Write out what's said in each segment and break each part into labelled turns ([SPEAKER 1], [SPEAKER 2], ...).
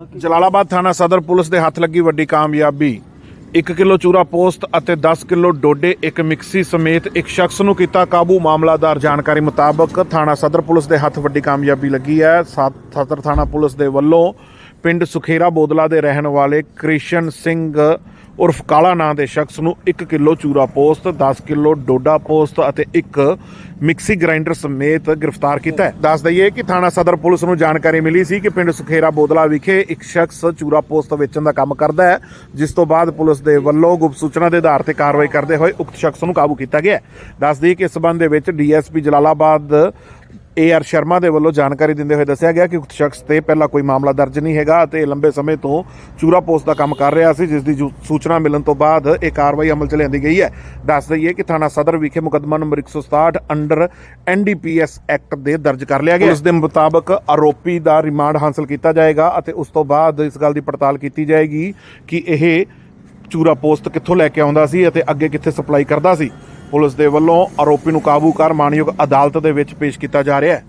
[SPEAKER 1] ਜਲਾਲਾਬਾਦ ਥਾਣਾ ਸਦਰ ਪੁਲਿਸ ਦੇ ਹੱਥ ਲੱਗੀ ਵੱਡੀ ਕਾਮਯਾਬੀ। 1 ਕਿਲੋ ਚੂਰਾ ਪੋਸਟ ਅਤੇ 10 ਕਿਲੋ ਡੋਡੇ, ਇੱਕ ਮਿਕਸੀ ਸਮੇਤ ਇੱਕ ਸ਼ਖਸ ਨੂੰ ਕੀਤਾ ਕਾਬੂ। ਮਾਮਲਾਦਾਰ ਜਾਣਕਾਰੀ ਮੁਤਾਬਕ ਥਾਣਾ ਸਦਰ ਪੁਲਿਸ ਦੇ ਹੱਥ ਵੱਡੀ ਕਾਮਯਾਬੀ ਲੱਗੀ ਹੈ। ਸਾ- ਸਦਰ ਥਾਣਾ ਪੁਲਿਸ ਦੇ ਵੱਲੋਂ ਪਿੰਡ ਸੁਖੇਰਾ ਬੋਦਲਾ ਦੇ ਰਹਿਣ ਵਾਲੇ ਕ੍ਰਿਸ਼ਨ ਸਿੰਘ ਉਰਫ ਕਾਲਾ ਨਾਂ ਦੇ ਸ਼ਖਸ ਨੂੰ 1 ਕਿਲੋ ਚੂਰਾ ਪੋਸਤ 10 ਕਿਲੋ ਡੋਡਾ ਪੋਸਤ ਅਤੇ ਇੱਕ ਮਿਕਸੀ ਗ੍ਰਾਈਂਡਰ ਸਮੇਤ ਗ੍ਰਿਫਤਾਰ ਕੀਤਾ ਹੈ। ਦੱਸ ਦਈਏ ਕਿ ਥਾਣਾ ਸਦਰ ਪੁਲਿਸ ਨੂੰ ਜਾਣਕਾਰੀ ਮਿਲੀ ਸੀ ਕਿ ਪਿੰਡ ਸੁਖੇਰਾ ਬੋਦਲਾ ਵਿਖੇ ਇੱਕ ਸ਼ਖਸ ਚੂਰਾ ਪੋਸਤ ਵੇਚਣ ਦਾ ਕੰਮ ਕਰਦਾ ਹੈ, ਜਿਸ ਤੋਂ ਬਾਅਦ ਪੁਲਿਸ ਦੇ ਵੱਲੋਂ ਗੁਪਤ ਸੂਚਨਾ ਦੇ ਆਧਾਰ ਤੇ ਕਾਰਵਾਈ ਕਰਦੇ ਹੋਏ ਉਕਤ ਸ਼ਖਸ ਨੂੰ ਕਾਬੂ ਕੀਤਾ ਗਿਆ ਹੈ। ਦੱਸ ਦਈਏ ਕਿ ਇਸ ਸਬੰਧ ਦੇ ਵਿੱਚ DSP Jalalabad A R Sharma ਦੇ ਵੱਲੋਂ ਜਾਣਕਾਰੀ ਦਿੰਦੇ ਹੋਏ ਦੱਸਿਆ ਗਿਆ ਕਿ ਉਕਤ ਸ਼ਖਸ ਤੇ ਪਹਿਲਾਂ ਕੋਈ ਮਾਮਲਾ ਦਰਜ ਨਹੀਂ ਹੈਗਾ ਅਤੇ ਲੰਬੇ ਸਮੇਂ ਤੋਂ ਚੂਰਾ ਪੋਸਟ ਦਾ ਕੰਮ ਕਰ ਰਿਹਾ ਸੀ, ਜਿਸ ਦੀ ਸੂਚਨਾ ਮਿਲਣ ਤੋਂ ਬਾਅਦ ਇਹ ਕਾਰਵਾਈ ਅਮਲ 'ਚ ਲਿਆਂਦੀ ਗਈ ਹੈ। ਦੱਸ ਦਈਏ ਕਿ ਥਾਣਾ ਸਦਰ ਵਿਖੇ ਮੁਕੱਦਮਾ ਨੰਬਰ 167 ਅੰਡਰ ਐਨਡੀਪੀਐਸ ਐਕਟ ਦੇ ਦਰਜ ਕਰ ਲਿਆ ਗਿਆ। ਇਸ ਦੇ ਮੁਤਾਬਕ ਆਰੋਪੀ ਦਾ ਰਿਮਾਂਡ ਹਾਸਲ ਕੀਤਾ ਜਾਏਗਾ ਅਤੇ ਉਸ ਤੋਂ ਬਾਅਦ ਇਸ ਗੱਲ ਦੀ ਪੜਤਾਲ ਕੀਤੀ ਜਾਏਗੀ ਕਿ ਇਹ ਚੂਰਾ ਪੋਸਟ ਕਿੱਥੋਂ ਲੈ ਕੇ ਆਉਂਦਾ ਸੀ ਅਤੇ ਅੱਗੇ ਕਿੱਥੇ ਸਪਲਾਈ ਕਰਦਾ ਸੀ। ਪੁਲਿਸ ਦੇ ਵੱਲੋਂ ਆਰੋਪੀ ਨੂੰ ਕਾਬੂ ਕਰ ਮਾਨਯੋਗ ਅਦਾਲਤ ਦੇ ਵਿੱਚ ਪੇਸ਼ ਕੀਤਾ ਜਾ ਰਿਹਾ ਹੈ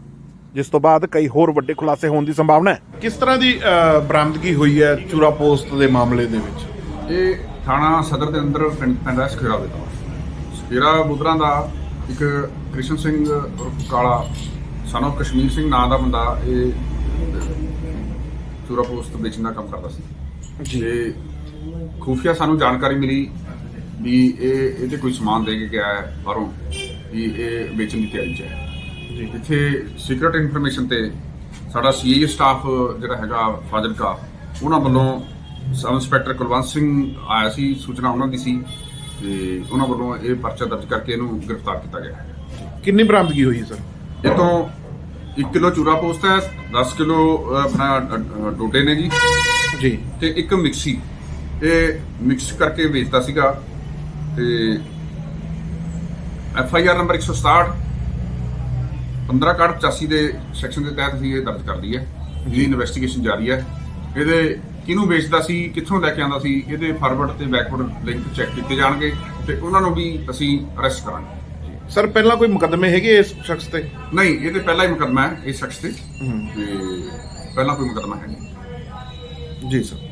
[SPEAKER 1] ਜਿਸ ਤੋਂ ਬਾਅਦ ਕਈ ਹੋਰ ਵੱਡੇ ਖੁਲਾਸੇ ਹੋਣ ਦੀ ਸੰਭਾਵਨਾ ਹੈ। ਕਿਸ ਤਰ੍ਹਾਂ ਦੀ ਬਰਾਮਦਗੀ ਹੋਈ ਹੈ ਚੂਰਾ ਪੋਸਟ ਦੇ ਮਾਮਲੇ ਦੇ ਵਿੱਚ?
[SPEAKER 2] ਇਹ ਥਾਣਾ ਸਦਰ ਦੇ ਅੰਦਰ ਪਿੰਡ ਪੈਂਦਾ ਸਖੇਰਾ ਦੇ ਤੋਂ। ਸਖੇਰਾ ਬੁੱਧਰਾਂ ਦਾ ਇੱਕ ਕ੍ਰਿਸ਼ਨ ਸਿੰਘ ਉਰਫ ਕਾਲਾ ਸਾਨੂੰ ਕਸ਼ਮੀਰ ਸਿੰਘ ਨਾਂ ਦਾ ਬੰਦਾ ਇਹ ਚੂਰਾ ਪੋਸਟ ਵੇਚਣ ਦਾ ਕੰਮ ਕਰਦਾ ਸੀ। ਤੇ ਖੂਫੀਆ ਸਾਨੂੰ ਜਾਣਕਾਰੀ ਮਿਲੀ ਵੀ ਇਹ ਇਹਦੇ ਕੋਈ ਸਮਾਨ ਦੇ ਕੇ ਗਿਆ ਹੈ ਬਾਹਰੋਂ ਵੀ ਇਹ ਵੇਚਣ ਦੀ ਤਿਆਰੀ 'ਚ ਹੈ।
[SPEAKER 1] ਜੀ।
[SPEAKER 2] ਇੱਥੇ ਸੀਕ੍ਰੀਟ ਇਨਫੋਰਮੇਸ਼ਨ ਤੇ ਸਾਡਾ ਸੀਆਈ ਸਟਾਫ ਜਿਹੜਾ ਹੈਗਾ ਫਾਜ਼ਿਲਕਾ ਉਹਨਾਂ ਵੱਲੋਂ ਸਬ ਇੰਸਪੈਕਟਰ ਕੁਲਵੰਤ ਸਿੰਘ ਆਇਆ ਸੀ ਸੂਚਨਾ ਉਹਨਾਂ ਦੀ ਸੀ ਤੇ ਉਹਨਾਂ ਵੱਲੋਂ ਇਹ ਪਰਚਾ ਦਰਜ ਕਰਕੇ ਇਹਨੂੰ ਗ੍ਰਿਫਤਾਰ ਕੀਤਾ ਗਿਆ ਹੈ।
[SPEAKER 1] ਕਿੰਨੀ ਬਰਾਮਦਗੀ ਹੋਈ ਹੈ ਸਰ?
[SPEAKER 2] ਇਹ ਤੋਂ 1 ਕਿਲੋ ਚੂਰਾ ਪੋਸਟ ਹੈ 10 ਕਿਲੋ ਆਪਣਾ ਡੋਡੇ ਨੇ ਜੀ।
[SPEAKER 1] ਜੀ।
[SPEAKER 2] ਤੇ ਇੱਕ ਮਿਕਸੀ ਇਹ ਮਿਕਸ ਕਰਕੇ ਵੇਚਦਾ ਸੀਗਾ। ਤੇ F I R number 167 15 card 85 ਦੇ ਸੈਕਸ਼ਨ ਦੇ ਤਹਿਤ ਅਸੀਂ ਇਹ ਦਰਜ ਕਰ ਲਈ ਹੈ। ਜੀ। ਇਨਵੈਸਟੀਗੇਸ਼ਨ ਜਾਰੀ ਹੈ। ਇਹਦੇ ਕਿਹਨੂੰ ਵੇਚਦਾ ਸੀ ਕਿੱਥੋਂ ਲੈ ਕੇ ਆਂਦਾ ਸੀ ਇਹਦੇ ਫਾਰਵਰਡ ਤੇ ਬੈਕਵਰਡ ਲਿੰਕ ਚੈੱਕ ਕੀਤੇ ਜਾਣਗੇ ਤੇ ਉਹਨਾਂ ਨੂੰ ਵੀ ਅਸੀਂ ਅਰੈਸਟ ਕਰਾਂਗੇ।
[SPEAKER 1] ਸਰ ਪਹਿਲਾਂ ਕੋਈ ਮੁਕੱਦਮੇ ਹੈਗੇ ਇਸ ਸ਼ਖਸ ਤੇ?
[SPEAKER 2] ਨਹੀਂ ਇਹ ਤੇ ਪਹਿਲਾ ਹੀ ਮੁਕੱਦਮਾ ਹੈ ਇਸ ਸ਼ਖਸ ਤੇ। ਤੇ ਪਹਿਲਾਂ ਕੋਈ ਮੁਕੱਦਮਾ ਹੈ ਨਹੀਂ।
[SPEAKER 1] ਜੀ ਸਰ।